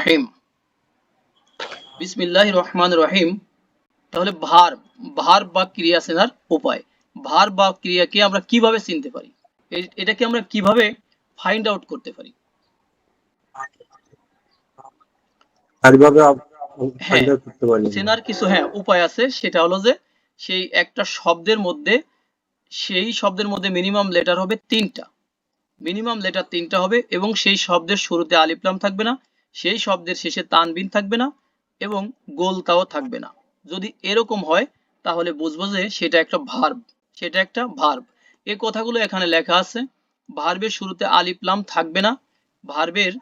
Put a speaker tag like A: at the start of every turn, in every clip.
A: রহিম। বিসমিল্লাহ রহমান রহিম। তাহলে ভার ভার বা ক্রিয়া চেনার উপায়। ভার বা ক্রিয়াকে আমরা কীভাবে চিনতে পারি? এটাকে আমরা কীভাবে ফাইন্ড আউট করতে পারি?
B: শারীরভাবে
A: হ্যাঁ। চেনার কিছু হ্যাঁ উপায় আছে। সেটা হলো যে সেই একটা শব্দের মধ্যে সেই শব্দের মধ্যে মিনিমাম লেটার হবে তিনটা। মিনিমাম লেটার তিনটা হবে এবং সেই শব্দের শুরুতে আলিফলাম থাকবে না সেই শব্দের শেষে তানবিন থাকবে না এবং গোলতাও থাকবে না। যদি এরকম হয়, তাহলে বুঝব যে সেটা একটা ভার্ব সেটা একটা ভার্ব এই কথাগুলো এখানে লেখা আছে ভার্বের শুরুতে আলিফলাম থাকবে না ভার্বের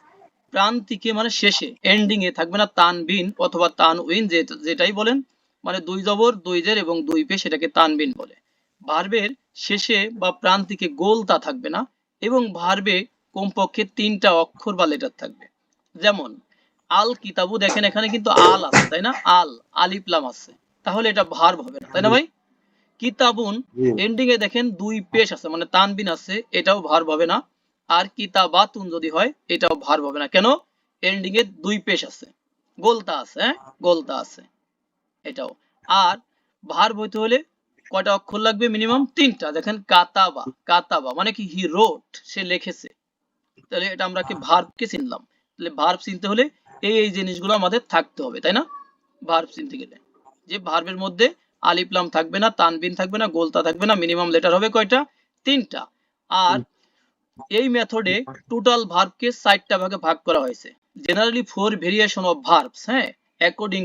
A: প্রান্তিকে মানে শেষে এন্ডিং এ থাকবে না তানবিন অথবা তানউইন যেটাই বলেন মানে দুই জবর, দুই জের এবং দুই পে সেটাকে তানবিন বলে। ভার্বের শেষে বা প্রান্তিকে গোলতা থাকবে না এবং ভার্বে কমপক্ষে তিনটা অক্ষর বা লেটার থাকবে। যেমন আল কিতাবু দেখেন এখানে কিন্তু আল আছে তাই না? আল আলিফলাম আছে। তাহলে এটা ভার্ব হবে না তাই না ভাই? কিতাবুন এন্ডিং এ দেখেন দুই পেশ আছে মানে তানবিন আছে এটাও ভার্ব হবে না। আর কিতাবাতুন যদি হয় এটাও ভার্ব হবে না। কেন? এন্ডিং এ দুই পেশ আছে। গোলতা আছে হ্যাঁ? গোলতা আছে এটাও। আর ভার্ব হইতে হলে কয়টা অক্ষর লাগবে মিনিমাম তিনটা। দেখেন কাতাবা কাতাবা মানে কি? হি রোট সে লিখেছে। তাহলে এটা আমরা কি ভার্বকে চিনলাম? তাহলে ভার্ব চিনতে হলে এই এই জিনিসগুলো আমাদের থাকতে হবে তাই না? ভার্ব চিনতে গেলে। যে ভার্বের মধ্যে আলিফলাম থাকবে না তানবিন থাকবে না গোলতা থাকবে না মিনিমাম লেটার হবে কয়টা? তিনটা। আর এই মেথডে টোটাল ভার্বকে চারটা ভাগে ভাগ করা হয়েছে। Generally four variation of verbs হ্যাঁ? অ্যাকর্ডিং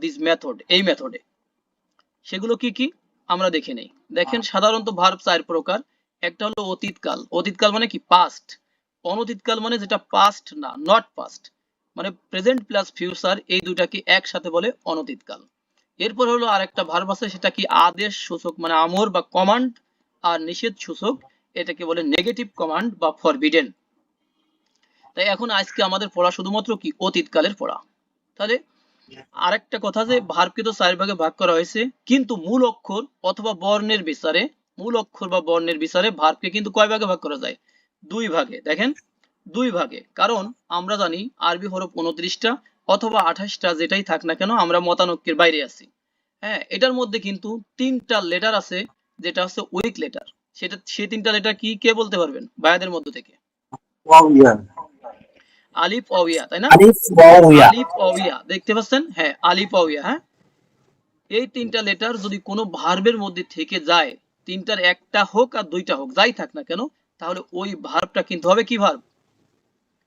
A: দিস মেথড এই মেথডে সেগুলো কি কি? আমরা দেখে নেই। দেখেন সাধারণত ভার্ব চার প্রকার। একটা হলো অতীতকাল। অতীতকাল মানে কি? পাস্ট অনতীতকাল মানে যেটা পাস্ট না নট পাস্ট মানে প্রেজেন্ট প্লাস ফিউচার এই দুটাকে একসাথে বলে অনতীতকাল এরপর হলো আরেকটা ভার্ব আছে, সেটা কি আদেশ সূচক মানে আমর বা কমান্ড আর নিষেধ সূচক, এটাকে বলে নেগেটিভ কমান্ড বা ফরবিডেন তাই এখন আজকে আমাদের পড়া শুধুমাত্র কি? অতীতকালের পড়া। তাহলে আরেকটা কথা যে ভার্বকে তো চার ভাগে ভাগ করা হয়েছে, কিন্তু মূল অক্ষর অথবা বর্ণের বিচারে, মূল অক্ষর বা বর্ণের বিচারে ভার্বকে কিন্তু কয় ভাগে ভাগ করা যায়? দুই ভাগে দেখেন? দুই ভাগে। কারণ আমরা জানি আরবি হরফ উনত্রিশটা অথবা আঠাশটা যেটাই থাক না কেন আমরা মতানক্যের বাইরে আছি। হ্যাঁ এটার মধ্যে কিন্তু তিনটা লেটার আছে যেটা হচ্ছে উইক লেটার সেটা সেই তিনটা লেটার কি কে বলতে পারবেন ভাইয়াদের মধ্য থেকে? আলিফ অবিয়া তাই না?
C: আলিফ
A: অবিয়া দেখতে পাচ্ছেন? হ্যাঁ আলিফ অবিয়া হ্যাঁ? এই তিনটা লেটার যদি কোনো ভার্বের মধ্যে থেকে যায় তিনটার একটা হোক আর দুইটা হোক যাই থাক না কেন তাহলে ওই ভার্বটা কিন্তু হবে কি ভার্ব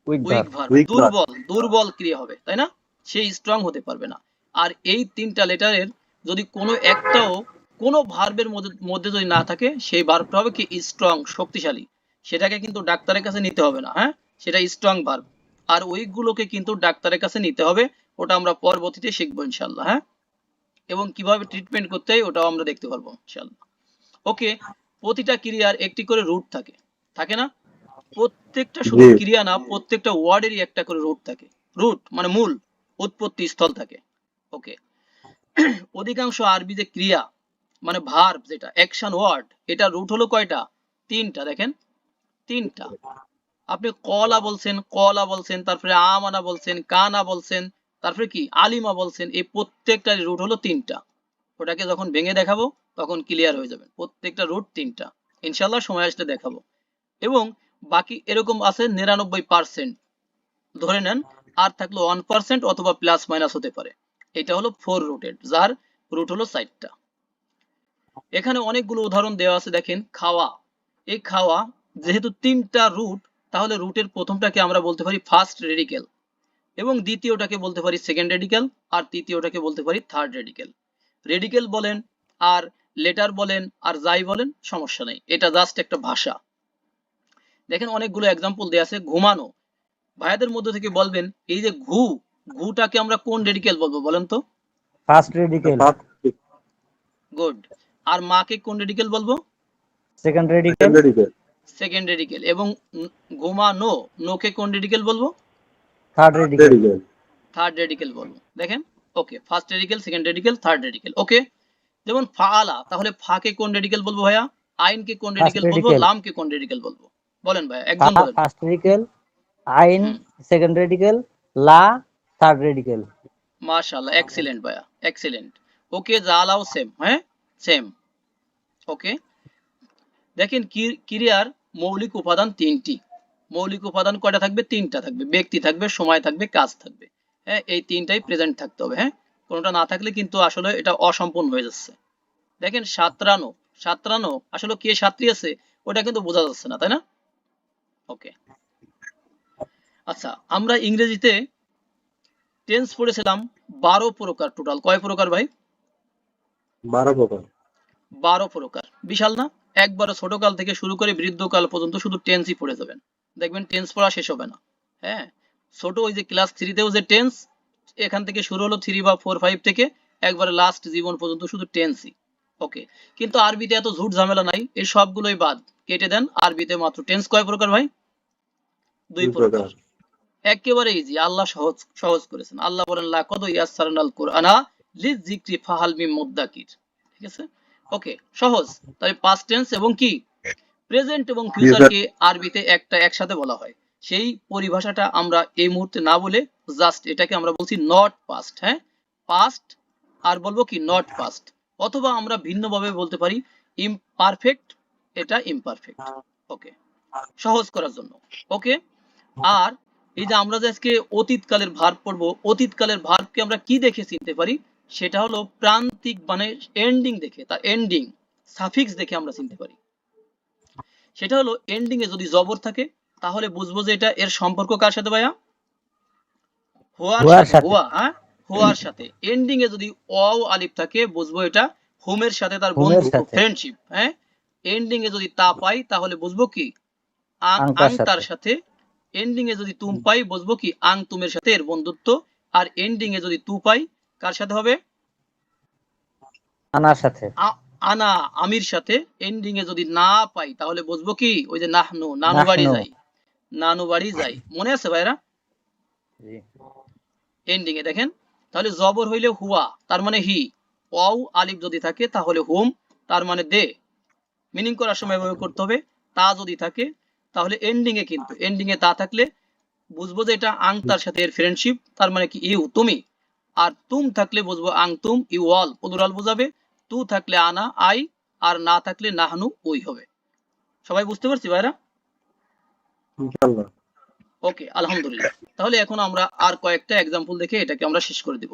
C: উইক ভার্ব.
A: দুর্বল দুর্বল ক্রিয়া হবে তাই না? সেই স্ট্রং হতে পারবে না। আর এই তিনটা লেটারের যদি কোনো একটাও কোনো ভার্বের মধ্যে মধ্যে যদি না থাকে সেই ভার্বটা হবে কি স্ট্রং শক্তিশালী। সেটাকে কিন্তু ডাক্তারের কাছে নিতে হবে না হ্যাঁ? সেটা স্ট্রং ভার্ব আর ওইগুলোকে কিন্তু ডাক্তারের কাছে নিতে হবে ওটা আমরা পরবর্তীতে শিখব ইনশাল্লাহ হ্যাঁ? এবং কীভাবে ট্রিটমেন্ট করতে হয় ওটাও আমরা দেখতে পারব ইনশাল্লাহ ওকে প্রতিটা ক্রিয়ার একটি করে রুট থাকে। থাকে না? প্রত্যেকটা শুধু ক্রিয়া না প্রত্যেকটা ওয়ার্ডেরই একটা করে রুট থাকে। রুট মানে মূল উৎপত্তি স্থল থাকে। ওকে। অধিকাংশ আরবি যে ক্রিয়া মানে ভার্ব যেটা অ্যাকশন ওয়ার্ড এটা রুট হলো কয়টা? তিনটা দেখেন। তিনটা। আপনি কলা বলছেন কলা বলছেন তারপরে আমানা বলছেন কানা বলছেন তারপরে কি? আলিমা বলছেন এই প্রত্যেকটার রুট হলো তিনটা। ওটাকে যখন ভেঙে দেখাবো তখন ক্লিয়ার হয়ে যাবে। প্রত্যেকটা রুট তিনটা। ইনশাল্লাহ সময় আসলে দেখাবো। এবং বাকি এরকম আছে নিরানব্বই পার্সেন্ট ধরে নেন, আর থাকল ওয়ান পার্সেন্ট অথবা প্লাস মাইনাস হতে পারে। এটা হলো ফোর রুটেড যার রুট হলো সাইডটা এখানে অনেকগুলো উদাহরণ দেওয়া আছে, দেখেন, খাওয়া। এই খাওয়া যেহেতু তিনটা রুট তাহলে রুটের প্রথমটাকে আমরা বলতে পারি ফার্স্ট রেডিকেল এবং দ্বিতীয়টাকে বলতে পারি সেকেন্ড রেডিকেল আর তৃতীয়টাকে বলতে পারি থার্ড রেডিকেল রেডিকেল বলেন, আর লেটার বলেন, আর যাই বলেন, সমস্যা নেই। এটা জাস্ট একটা ভাষা। দেখেন অনেকগুলো এক্সাম্পল দেওয়া আছে ঘুমানো। ভাইয়াদের মধ্যে থেকে বলবেন এই যে ঘু ঘুটাকে আমরা কোন রেডিকেল বলব বলেন তো?
C: ফার্স্ট রেডিকেল
A: গুড আর মাকে কোন রেডিকেল বলব?
C: সেকেন্ড রেডিকেল
A: সেকেন্ড রেডিকেল এবং ঘুমানো নোকে কোন রেডিকেল বলব?
C: থার্ড রেডিকেল
A: থার্ড রেডিকেল বলব। দেখেন okay first radical second radical third radical okay যেমন ফাআলা তাহলে ফাকে কোন রেডিকেল বলব ভাইয়া? আইনকে কোন রেডিকেল বলব?
C: radical.
A: লামকে কোন রেডিকেল বলব? বলেন বলেন
C: ফার্স্ট আইন সেকেন্ড লা থার্ড
A: মাশাআল্লাহ এক্সিলেন্ট ভাইয়া এক্সিলেন্ট ওকে সেম হ্যাঁ? সেম ওকে দেখেন ক্রিয়ার মৌলিক উপাদান তিনটি। মৌলিক উপাদান কয়টা থাকবে? তিনটা থাকবে। ব্যক্তি থাকবে সময় থাকবে কাজ থাকবে। হ্যাঁ এই তিনটাই প্রেজেন্ট থাকতে হবে হ্যাঁ? কোনোটা না থাকলে কিন্তু আসলে এটা অসম্পূর্ণ হয়ে যাচ্ছে। দেখেন সাতরানো। সাতরানো আসলে কে সাতরি আছে ওটা কিন্তু বোঝা যাচ্ছে না তাই না? ওকে আচ্ছা আমরা ইংরেজিতে টেন্স পড়েছিলাম বারো প্রকার টোটাল কয় প্রকার ভাই?
B: বারো প্রকার।
A: বারো প্রকার। বিশাল না? একবারে ছোটকাল থেকে শুরু করে বৃদ্ধকাল পর্যন্ত শুধু টেন্সই পড়ে যাবেন। দেখবেন টেন্স পড়া শেষ হবে না। হ্যাঁ? ছোট ওই যে ক্লাস থ্রিতেও যে টেন্স এখান থেকে শুরু হলো থ্রি বা ফোর ফাইভ থেকে একবারে লাস্ট জীবন পর্যন্ত শুধু টেন্সই ওকে কিন্তু আরবিতে এত ঝুট ঝামেলা নাই এই সবগুলোই বাদ। কেটে দেন আরবিতে মাত্র। টেন্স কয় প্রকার ভাই? দুই প্রকার। একেবারে ইজি আল্লাহ সহজ সহজ করেছেন। আল্লাহ বলেন লাকদ ইয়াসসারনাল কুরআনা লিযিকরি ফাহাল মিন মুদ্দাকির ঠিক আছে? ওকে সহজ। তাহলে পাস্ট টেন্স এবং কি? প্রেজেন্ট এবং ফিউচারকে আরবিতে একটা একসাথে বলা হয়। সেই পরিভাষাটা আমরা এই মুহূর্তে না বলে জাস্ট এটাকে আমরা বলছি নট পাস্ট হ্যাঁ? পাস্ট আর বলব কি নট পাস্ট অথবা আমরা ভিন্নভাবে বলতে পারি ইমপারফেক্ট এটা ইমপারফেক্ট ওকে সহজ করার জন্য। ওকে? আর এই যে আমরা যে আজকে অতীতকালের ভার্ব পড়ব অতীতকালের ভার্বকে আমরা কি দেখে চিনতে পারি? সেটা হলো প্রান্তিক মানে এন্ডিং দেখে তার এন্ডিং সাফিক্স দেখে আমরা চিনতে পারি। সেটা হলো এন্ডিং এ যদি জবর থাকে তাহলে বুঝব যে এটা এর সম্পর্ক কার সাথে ভাইয়া? হোয়ার সাথে। হোয়া হ্যাঁ? হোয়ার সাথে। এন্ডিং এ যদি অ আলিফ থাকে বুঝব এটা হোমের সাথে তার বন্ধু ফ্রেন্ডশিপ হ্যাঁ? এন্ডিং এ যদি তা পাই তাহলে বুঝব কি?
C: আংতার
A: সাথে এন্ডিং এ যদি তুম পাই বুঝব কি? আং তুমের সাথে এর বন্ধুত্ব। আর এন্ডিং এ যদি তু পাই কার সাথে হবে?
C: আনার সাথে।
A: আনা আমির সাথে। এন্ডিং এ যদি না পাই তাহলে বুঝব কি? ওই যে নাহনু নানু বাড়ি যাই। নানু বাড়ি যাই। মনে আছে ভাইরা?
C: জি।
A: এন্ডিং এ দেখেন। তাহলে জবর হইলে হুয়া তার মানে হি। ওয়াও আলিফ যদি থাকে তাহলে হুম তার মানে দে। মিনিং করার সময় এভাবে করতে হবে। তা যদি থাকে তাহলে এন্ডিং এ কিন্তু এন্ডিং এ তা থাকলে বুঝব যে এটা আং তার সাথে এর ফ্রেন্ডশিপ তার মানে কি ইউ তুমি। আর তুম থাকলে বুঝব আং তুম ইউ অল প্লুরাল বোঝাবে। তু থাকলে আনা আই আর না থাকলে নাহনু ওই হবে। সবাই বুঝতে পারছি ভাইরা?
B: ইনশাআল্লাহ।
A: ওকে আলহামদুলিল্লাহ। তাহলে এখন আমরা আর কয়েকটা এক্সাম্পল দেখে এটাকে আমরা শেষ করে দিব।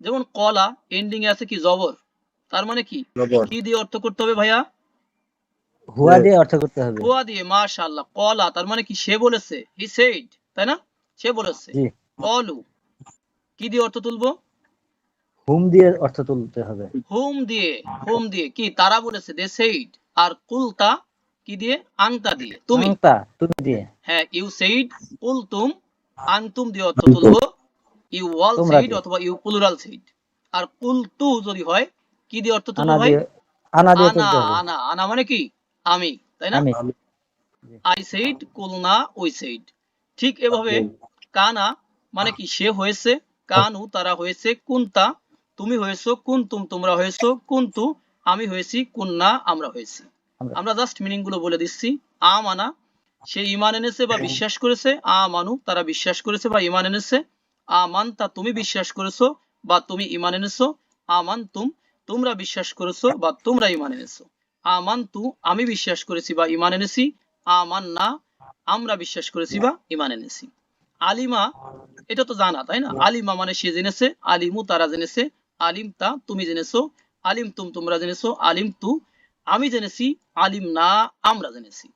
A: যেমন কলা এন্ডিং এ আছে কি জবর? তার মানে কি? কি দিয়ে অর্থ করতে হবে ভাইয়া?
C: হুয়া দিয়ে অর্থ করতে হবে।
A: হুয়া দিয়ে মাশাআল্লাহ। কলা তার মানে কি? সে বলেছে। হি সেড তাই না? সে বলেছে।
C: জি।
A: কলু কি দিয়ে অর্থ তুলবো?
C: হুম দিয়ে অর্থ তুলতে হবে।
A: হুম দিয়ে হুম দিয়ে কি? তারা বলেছে দে সেইড। আর কুলতা কি দিয়ে? আংতা দিয়ে। তুমি?
C: আংতা তুমি দিয়ে।
A: হ্যাঁ ইউ সেইড কুলতুম আংতুম দিয়ে অর্থ তুলবো। ইউ ওয়াল সেইড অথবা ইউ প্লুরাল সেইড। আর কুলতু যদি হয় কি দিয়ে অর্থ তুলবো ভাই?
C: আনা দিয়ে
A: আনা আনা আনা মানে কি? আমি তাই না? আই সেইড কুলনা উই সেইড ঠিক এভাবে কানা মানে কি সে হয়েছে কানু তারা হয়েছে কুন্তা তুমি হয়েছো কুন্তুম তোমরা হয়েছো কুন্তু আমি হয়েছি কুন্না আমরা হয়েছি।
C: আমরা।
A: জাস্ট মিনিংগুলো বলে দিচ্ছি। আ মানা সে ইমান এনেছে বা বিশ্বাস করেছে আ মানু তারা বিশ্বাস করেছে বা ইমান এনেছে আ মান তা তুমি বিশ্বাস করেছ বা তুমি ইমান এনেছো আমান তুম তোমরা বিশ্বাস করেছ বা তোমরা ইমান এনেছো। আমান তু আমি বিশ্বাস করেছি বা ইমান এনেছি। আমান না আমরা বিশ্বাস করেছি বা ইমান এনেছি। আলিমা, এটা তো জানা, তাই না? আলিমা মানে সে জেনেছে, আলিমু তারা জেনেছে, আলিম তা তুমি জেনেছো, আলিম তুম তোমরা জেনেছো, আলিম তু আমি জেনেছি, আলিম না, আমরা জেনেছি।